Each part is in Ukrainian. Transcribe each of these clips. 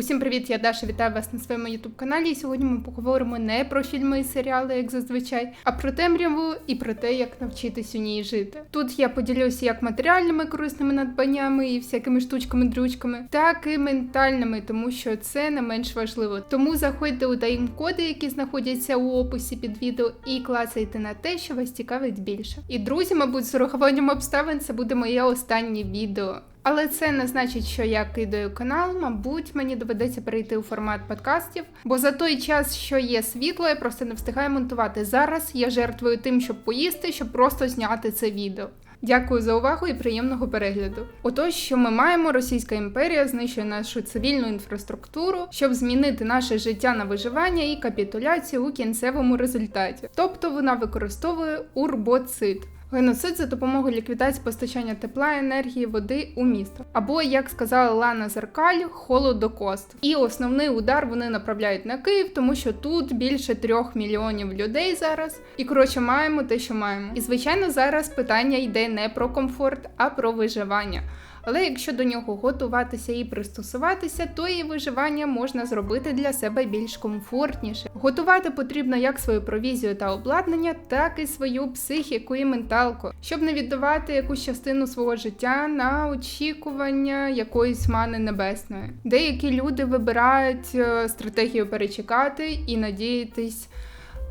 Усім привіт, я Даша. Вітаю вас на своєму ютуб каналі. І сьогодні ми поговоримо не про фільми і серіали, як зазвичай, а про темряву і про те, як навчитись у ній жити. Тут я поділюся як матеріальними корисними надбаннями і всякими штучками-дрючками, так і ментальними, тому що це не менш важливо. Тому заходьте у тайм-коди, які знаходяться у описі під відео, і клацайте на те, що вас цікавить більше. І друзі, мабуть, з урахуванням обставин це буде моє останнє відео. Але це не значить, що я кидаю канал. Мабуть, мені доведеться перейти у формат подкастів, бо за той час, що є світло, я просто не встигаю монтувати. Зараз я жертвую тим, щоб поїсти, щоб просто зняти це відео. Дякую за увагу і приємного перегляду. Отож, що ми маємо, Російська імперія знищує нашу цивільну інфраструктуру, щоб змінити наше життя на виживання і капітуляцію у кінцевому результаті. Тобто вона використовує урбоцид. Геноцид за допомогою ліквідації постачання тепла, енергії, води у місто. Або, як сказала Лана Зеркаль, холодокост. І основний удар вони направляють на Київ, тому що тут більше трьох мільйонів людей зараз. І коротше, маємо те, що маємо. І звичайно, зараз питання йде не про комфорт, а про виживання. Але якщо до нього готуватися і пристосуватися, то і виживання можна зробити для себе більш комфортніше. Готувати потрібно як свою провізію та обладнання, так і свою психіку і менталку, щоб не віддавати якусь частину свого життя на очікування якоїсь мани небесної. Деякі люди вибирають е, стратегію перечекати і надіятись.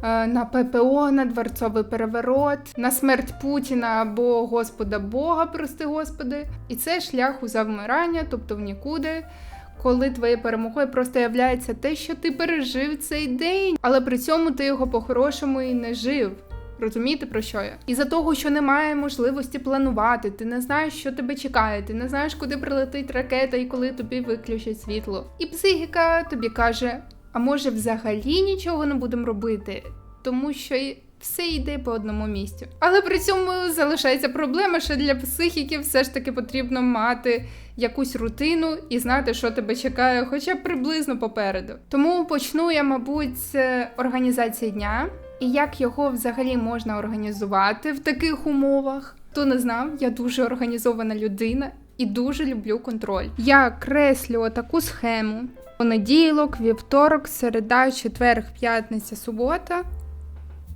е, На ППО, на дворцовий переворот, на смерть Путіна або Господа Бога, прости Господи. І це шлях у завмирання, тобто в нікуди, коли твоєю перемогою просто являється те, що ти пережив цей день, але при цьому ти його по-хорошому і не жив. Розумієте про що я? І за того, що немає можливості планувати, ти не знаєш, що тебе чекає, ти не знаєш, куди прилетить ракета і коли тобі виключать світло. І психіка тобі каже: а може, взагалі нічого не будемо робити, тому що все йде по одному місцю. Але при цьому залишається проблема, що для психіки все ж таки потрібно мати якусь рутину і знати, що тебе чекає, хоча б приблизно попереду. Тому почну я, мабуть, з організації дня. І як його взагалі можна організувати в таких умовах? Хто не знав, я дуже організована людина і дуже люблю контроль. Я креслю таку схему: понеділок, вівторок, середа, четверг, п'ятниця, субота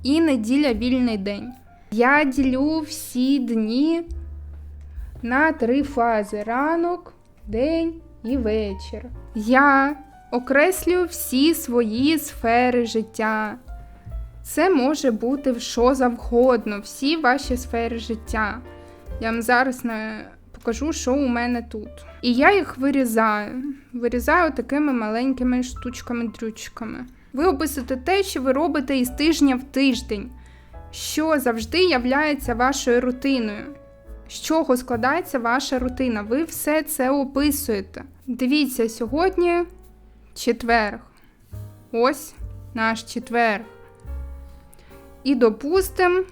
і неділя вільний день. Я ділю всі дні на три фази: ранок, день і вечір. Я окреслюю всі свої сфери життя. Це може бути що завгодно, всі ваші сфери життя. Я вам зараз не покажу, що у мене тут. І я їх вирізаю. Вирізаю такими маленькими штучками-дрючками. Ви описуєте те, що ви робите із тижня в тиждень, що завжди являється вашою рутиною. З чого складається ваша рутина? Ви все це описуєте. Дивіться, сьогодні четверг. Ось наш четверг. І допустим,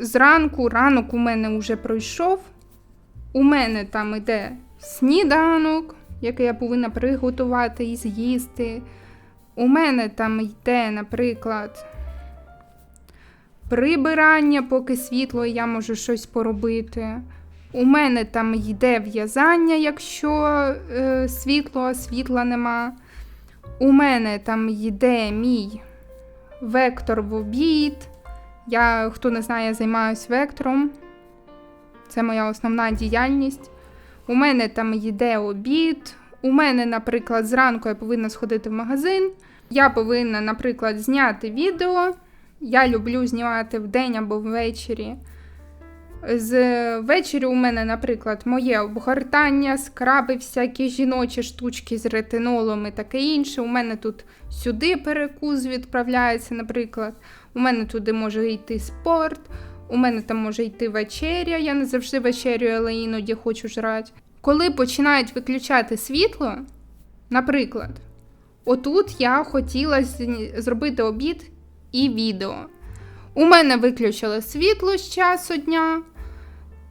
зранку ранок у мене вже пройшов. У мене там іде сніданок, який я повинна приготувати і з'їсти. У мене там йде, наприклад, прибирання, поки світло, і я можу щось поробити. У мене там йде в'язання, якщо е, світло, а світла нема. У мене там йде мій вектор в обід. Я, хто не знає, займаюся вектором. Це моя основна діяльність. У мене там йде обід. У мене, наприклад, зранку я повинна сходити в магазин. Я повинна, наприклад, зняти відео. Я люблю знімати вдень або ввечері. З ввечері у мене, наприклад, моє обгортання, скраби, всякі жіночі штучки з ретинолом і таке інше. У мене тут сюди перекус відправляється, наприклад. У мене туди може йти спорт, у мене там може йти вечеря. Я не завжди вечерю, але іноді хочу жрати. Коли починають виключати світло, наприклад, отут я хотіла зробити обід і відео. У мене виключили світло з часу дня,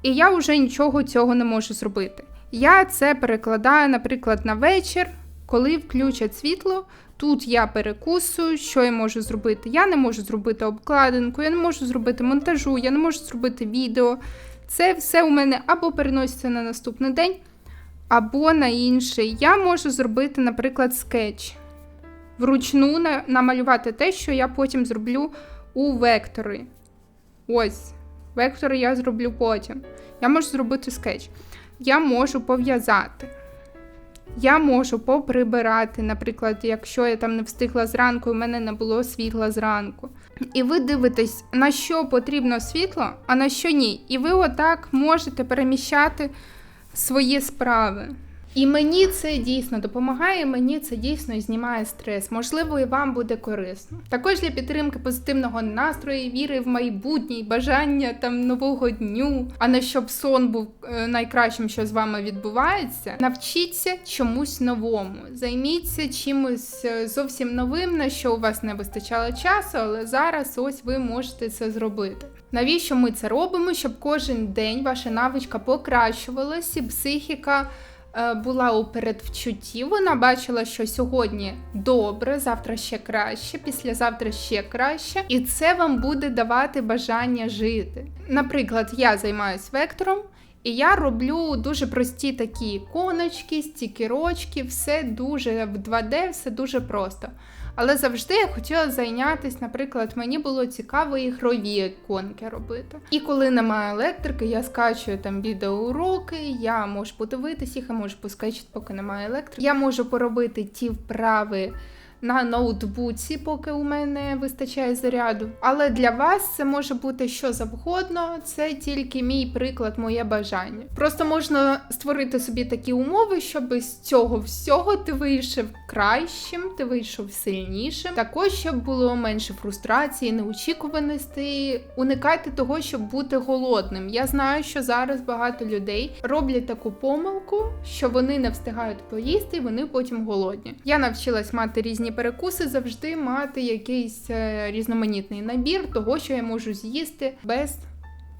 і я вже нічого цього не можу зробити. Я це перекладаю, наприклад, на вечір, коли включать світло. Тут я перекусую, що я можу зробити. Я не можу зробити обкладинку, я не можу зробити монтажу, я не можу зробити відео. Це все у мене або переноситься на наступний день, або на інший. Я можу зробити, наприклад, скетч. Вручну намалювати те, що я потім зроблю у векторі. Ось, вектори я зроблю потім. Я можу зробити скетч. Я можу пов'язати. Я можу поприбирати, наприклад, якщо я там не встигла зранку, і в мене не було світла зранку. І ви дивитесь, на що потрібно світло, а на що ні. І ви отак можете переміщати свої справи. І мені це дійсно допомагає, мені це дійсно знімає стрес. Можливо, і вам буде корисно. Також для підтримки позитивного настрою, віри в майбутнє, бажання там нового дню, а не щоб сон був е, найкращим, що з вами відбувається. Навчіться чомусь новому. Займіться чимось е, зовсім новим, на що у вас не вистачало часу, але зараз ось ви можете це зробити. Навіщо ми це робимо? Щоб кожен день ваша навичка покращувалася, і психіка була у передвчутті. Вона бачила, що сьогодні добре, завтра ще краще, післязавтра ще краще, і це вам буде давати бажання жити. Наприклад, я займаюся вектором. І я роблю дуже прості такі іконочки, стікерочки, все дуже в 2D, все дуже просто. Але завжди я хотіла зайнятися, наприклад, мені було цікаво ігрові іконки робити. І коли немає електрики, я скачую там відеоуроки, я можу подивитись їх, я можу поскачити, поки немає електрики. Я можу поробити ті вправи. На ноутбуці, поки у мене вистачає заряду. Але для вас це може бути що завгодно, це тільки мій приклад, моє бажання. Просто можна створити собі такі умови, щоб з цього всього ти вийшов кращим, ти вийшов сильнішим. Також щоб було менше фрустрації, неочікуваностей, уникайте того, щоб бути голодним. Я знаю, що зараз багато людей роблять таку помилку, що вони не встигають поїсти, і вони потім голодні. Я навчилась мати різні перекуси, завжди мати якийсь е, різноманітний набір того, що я можу з'їсти без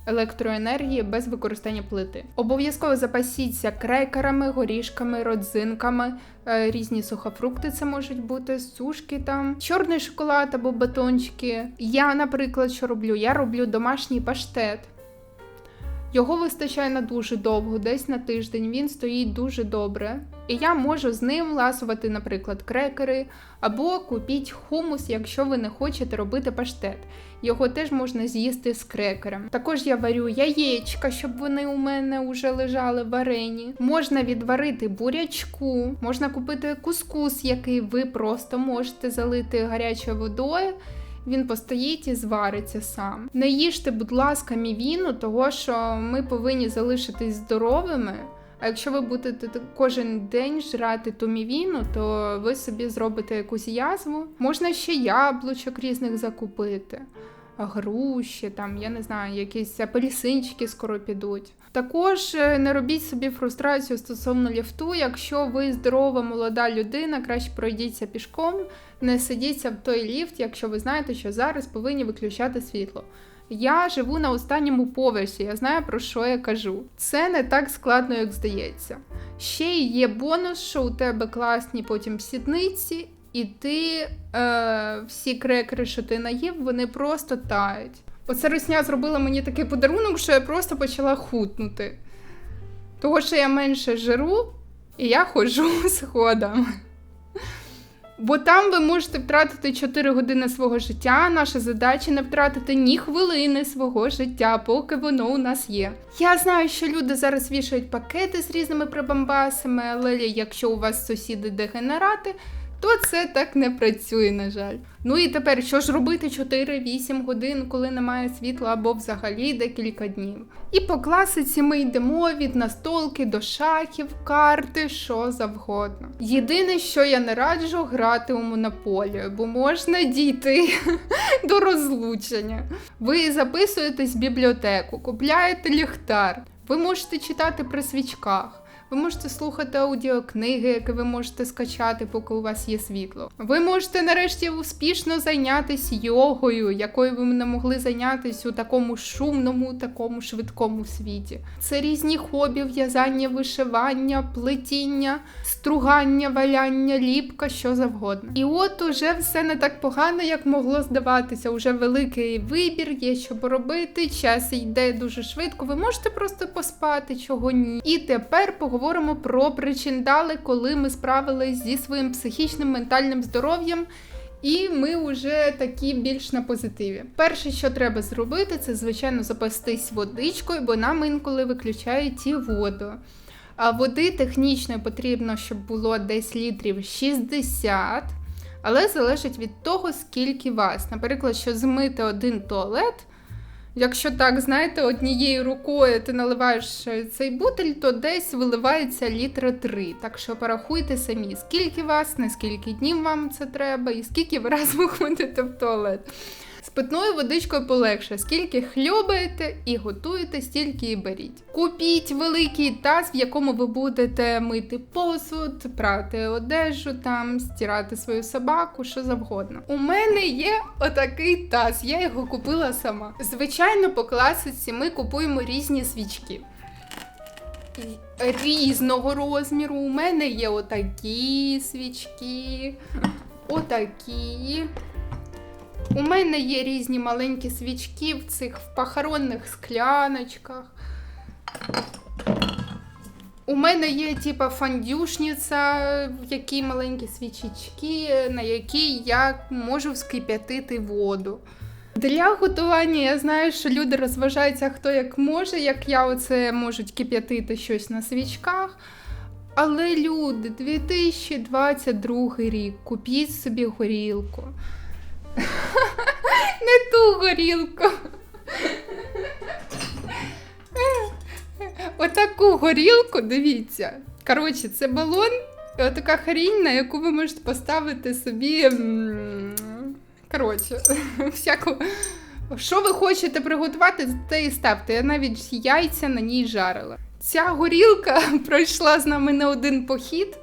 електроенергії, без використання плити. Обов'язково запасіться крекерами, горішками, родзинками, е, різні сухофрукти це можуть бути, сушки там, чорний шоколад або батончики. Я, наприклад, що роблю? Я роблю домашній паштет. Його вистачає на дуже довго, десь на тиждень. Він стоїть дуже добре. І я можу з ним ласувати, наприклад, крекери, або купіть хумус, якщо ви не хочете робити паштет. Його теж можна з'їсти з крекером. Також я варю яєчка, щоб вони у мене вже лежали варені. Можна відварити бурячку, можна купити кускус, який ви просто можете залити гарячою водою. Він постоїть і звариться сам. Не їжте, будь ласка, мівіну, того що ми повинні залишитись здоровими. А якщо ви будете кожен день жрати ту мівіну, то ви собі зробите якусь язву. Можна ще яблучок різних закупити, груші, там, я не знаю, якісь апельсинчики скоро підуть. Також е, не робіть собі фрустрацію стосовно ліфту. Якщо ви здорова молода людина, краще пройдіться пішком, не сидіться в той ліфт, якщо ви знаєте, що зараз повинні виключати світло. Я живу на останньому поверсі, я знаю про що я кажу. Це не так складно, як здається. Ще є бонус, що у тебе класні потім сідниці, і ти е, всі крекери, що ти наїв, вони просто тають. Оце русня зробила мені такий подарунок, що я просто почала хутнути. Того, що я менше жиру, і я ходжу сходами. Бо там ви можете втратити 4 години свого життя. Наша задача не втратити ні хвилини свого життя, поки воно у нас є. Я знаю, що люди зараз вішають пакети з різними прибамбасами, але якщо у вас сусіди дегенерати, то це так не працює, на жаль. Ну і тепер що ж робити 4-8 годин, коли немає світла, або взагалі декілька днів. І по класиці ми йдемо від настолки до шахів, карти, що завгодно. Єдине, що я не раджу грати у монополію, бо можна дійти до розлучення. Ви записуєтесь в бібліотеку, купляєте ліхтар, ви можете читати при свічках. Ви можете слухати аудіокниги, які ви можете скачати, поки у вас є світло. Ви можете нарешті успішно зайнятися йогою, якою ви не могли зайнятися у такому шумному, такому швидкому світі. Це різні хобі, в'язання, вишивання, плетіння, стругання, валяння, ліпка, що завгодно. І от уже все не так погано, як могло здаватися. Уже великий вибір, є що поробити, час йде дуже швидко. Ви можете просто поспати, чого ні. І тепер поговоримо поговоримо про причиндали, коли ми справились зі своїм психічним ментальним здоров'ям. І ми вже такі більш на позитиві. Перше, що треба зробити, це звичайно запастись водичкою, бо нам інколи виключають і воду. А води технічно потрібно, щоб було десь літрів 60, але залежить від того, скільки вас. Наприклад, що змити один туалет. Якщо так, знаєте, однією рукою ти наливаєш цей бутиль, то десь виливається літра три. Так що порахуйте самі, скільки вас, на скільки днів вам це треба, і скільки ви раз виходите в туалет. З питною водичкою полегше, скільки хльобаєте і готуєте, стільки і беріть. Купіть великий таз, в якому ви будете мити посуд, прати одежу, там, стирати свою собаку, що завгодно. У мене є отакий таз, я його купила сама. Звичайно, по класиці ми купуємо різні свічки. Різного розміру. У мене є отакі свічки, отакі. У мене є різні маленькі свічки в цих в похоронних скляночках. У мене є типа фандюшниця, в якій маленькі свічечки, на якій я можу вскип'ятити воду. Для готування я знаю, що люди розважаються хто як може, як я оце можуть кип'ятити щось на свічках. Але люди, 2022 рік, купіть собі горілку. Не ту горілку. Отаку горілку, дивіться. Коротше, це балон, така хрінь, на яку ви можете поставити собі. Коротше, всяку. Що ви хочете приготувати, те і ставте. Я навіть яйця на ній жарила. Ця горілка пройшла з нами не один похід,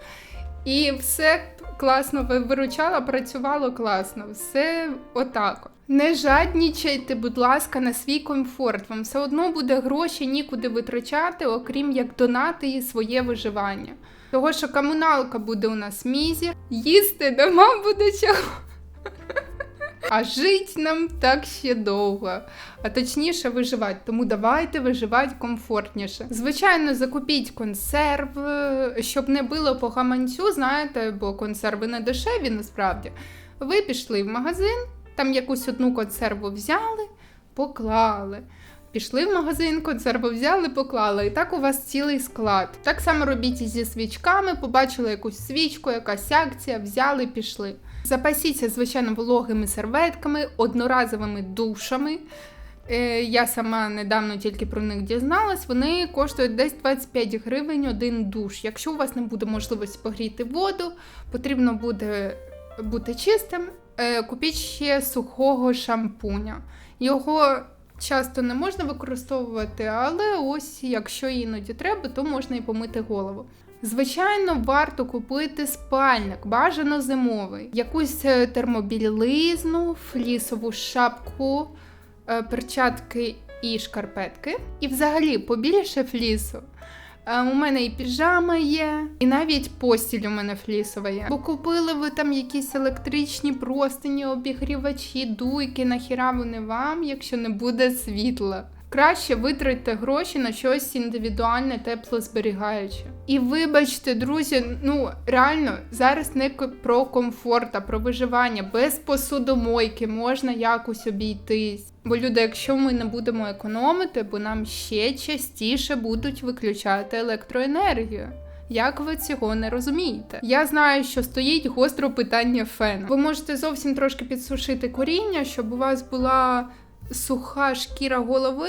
і все класно виручала, працювало класно. Все отак. Не жаднічайте, будь ласка, на свій комфорт. Вам все одно буде гроші нікуди витрачати, окрім як донати і своє виживання. Того, що комуналка буде у нас мізі, їсти дома буде чого. А жить нам так ще довго, а точніше виживати. Тому давайте виживати комфортніше. Звичайно, закупіть консерв, щоб не було по гаманцю, знаєте, бо консерви не дешеві насправді. Ви пішли в магазин, там якусь одну консерву взяли, поклали. Пішли в магазин, консерву взяли, поклали. І так у вас цілий склад. Так само робіть і зі свічками, побачили якусь свічку, якась акція, взяли, пішли. Запасіться, звичайно, вологими серветками, одноразовими душами. Е, я сама недавно тільки про них дізналась. Вони коштують десь 25 гривень один душ. Якщо у вас не буде можливості погріти воду, потрібно буде бути чистим. Е, купіть ще сухого шампуня. Його часто не можна використовувати, але ось якщо іноді треба, то можна і помити голову. Звичайно, варто купити спальник, бажано зимовий, якусь е, термобілизну, флісову шапку, е, перчатки і шкарпетки. І взагалі побільше флісу. У мене і піжама є, і навіть постіль у мене флісова є. Бо купили ви там якісь електричні простині, обігрівачі, дуйки, нахіра вони вам, якщо не буде світла. Краще витратьте гроші на щось індивідуальне, теплозберігаюче. І вибачте, друзі, ну реально зараз не про комфорт, а про виживання. Без посудомойки можна якось обійтись. Бо люди, якщо ми не будемо економити, бо нам ще частіше будуть виключати електроенергію. Як ви цього не розумієте? Я знаю, що стоїть гостро питання фену. Ви можете зовсім трошки підсушити коріння, щоб у вас була суха шкіра голови,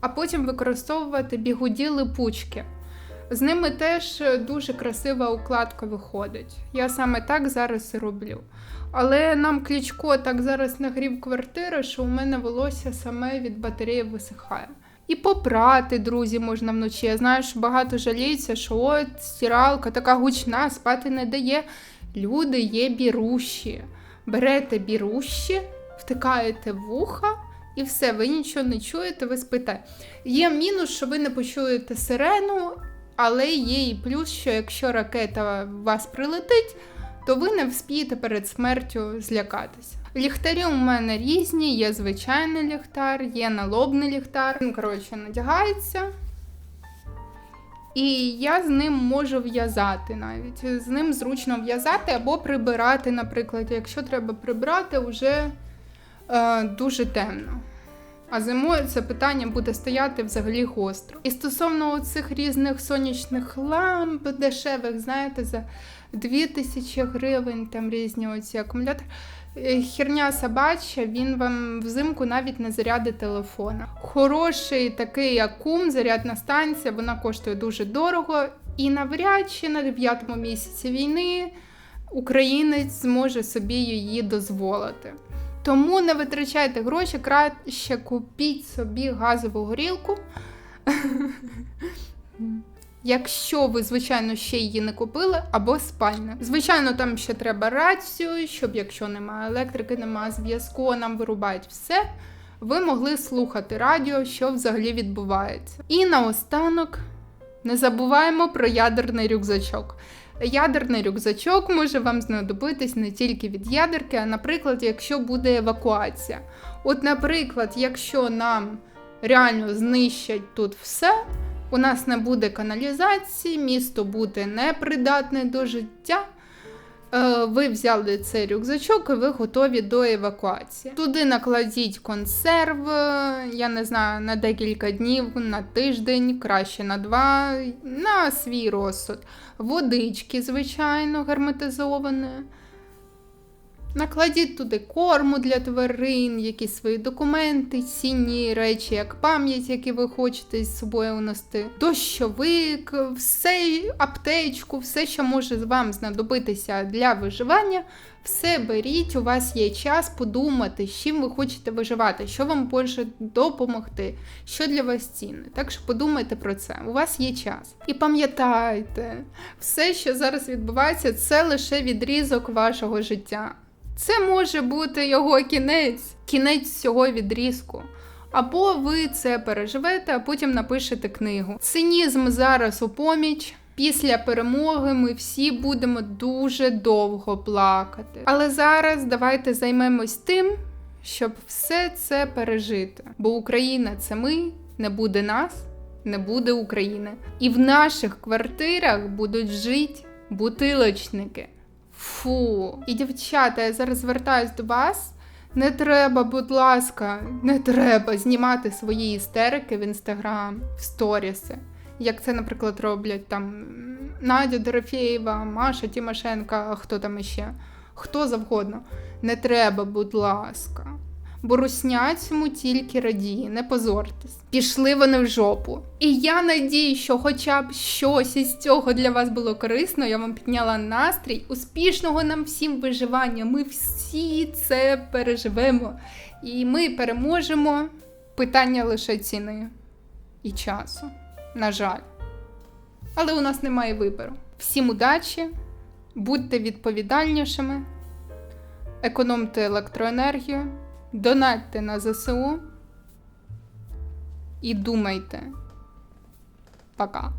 а потім використовувати бігуді липучки. З ними теж дуже красива укладка виходить. Я саме так зараз і роблю. Але нам Клічко так зараз нагрів квартиру, що у мене волосся саме від батареї висихає. І попрати, друзі, можна вночі. Я знаю, що багато жаліються, що от стиралка така гучна, спати не дає. Люди є бірущі. Берете бірущі, втикаєте вуха і все, ви нічого не чуєте, ви спите. Є мінус, що ви не почуєте сирену, але є і плюс, що якщо ракета в вас прилетить, то ви не вспієте перед смертю злякатися. Ліхтарі у мене різні, є звичайний ліхтар, є налобний ліхтар. Він, коротше, надягається. І я з ним можу в'язати навіть. З ним зручно в'язати або прибирати, наприклад, якщо треба прибрати, вже дуже темно. А зимою це питання буде стояти взагалі гостро. І стосовно цих різних сонячних ламп дешевих, знаєте, за 2000 гривень там різні оці акумулятори. Е, Херня собача, він вам взимку навіть не зарядить телефона. Хороший такий акум, зарядна станція, вона коштує дуже дорого. І навряд чи на 9 місяці війни українець зможе собі її дозволити. Тому не витрачайте гроші, краще купіть собі газову горілку. Якщо ви, звичайно, ще її не купили, або спальне. Звичайно, там ще треба рацію, щоб якщо немає електрики, немає зв'язку, нам вирубають все. Ви могли слухати радіо, що взагалі відбувається. І наостанок не забуваємо про ядерний рюкзачок. Ядерний рюкзачок може вам знадобитись не тільки від ядерки, а наприклад, якщо буде евакуація. От, наприклад, якщо нам реально знищать тут все, у нас не буде каналізації, місто буде непридатне до життя. Е, Ви взяли цей рюкзачок і ви готові до евакуації. Туди накладіть консерв, е, я не знаю, на декілька днів, на тиждень, краще на два, на свій розсуд. Водички, звичайно, герметизовані. Накладіть туди корму для тварин, якісь свої документи, цінні речі, як пам'ять, які ви хочете з собою унести, дощовик, все, аптечку, все, що може вам знадобитися для виживання. Все беріть, у вас є час подумати, з чим ви хочете виживати, що вам може допомогти, що для вас цінне. Так що подумайте про це. У вас є час. І пам'ятайте, все, що зараз відбувається, це лише відрізок вашого життя. Це може бути його кінець, кінець цього відрізку. Або ви це переживете, а потім напишете книгу. Цинізм зараз у поміч. Після перемоги ми всі будемо дуже довго плакати. Але зараз давайте займемось тим, щоб все це пережити. Бо Україна це ми, не буде нас, не буде України. І в наших квартирах будуть жити бутилочники. Фу. І дівчата, я зараз звертаюсь до вас. Не треба, будь ласка, не треба знімати свої істерики в інстаграм, в сторіси. Як це, наприклад, роблять там Надя Дорофєєва, Маша Тімошенка, хто там іще? Хто завгодно. Не треба, будь ласка. Бо цьому тільки радіє, не позортесь. Пішли вони в жопу. І я надію, що хоча б щось із цього для вас було корисно, я вам підняла настрій. Успішного нам всім виживання. Ми всі це переживемо. І ми переможемо. Питання лише ціни і часу. На жаль. Але у нас немає вибору. Всім удачі, будьте відповідальнішими, економте електроенергію, донатьте на ЗСУ і думайте. Пока.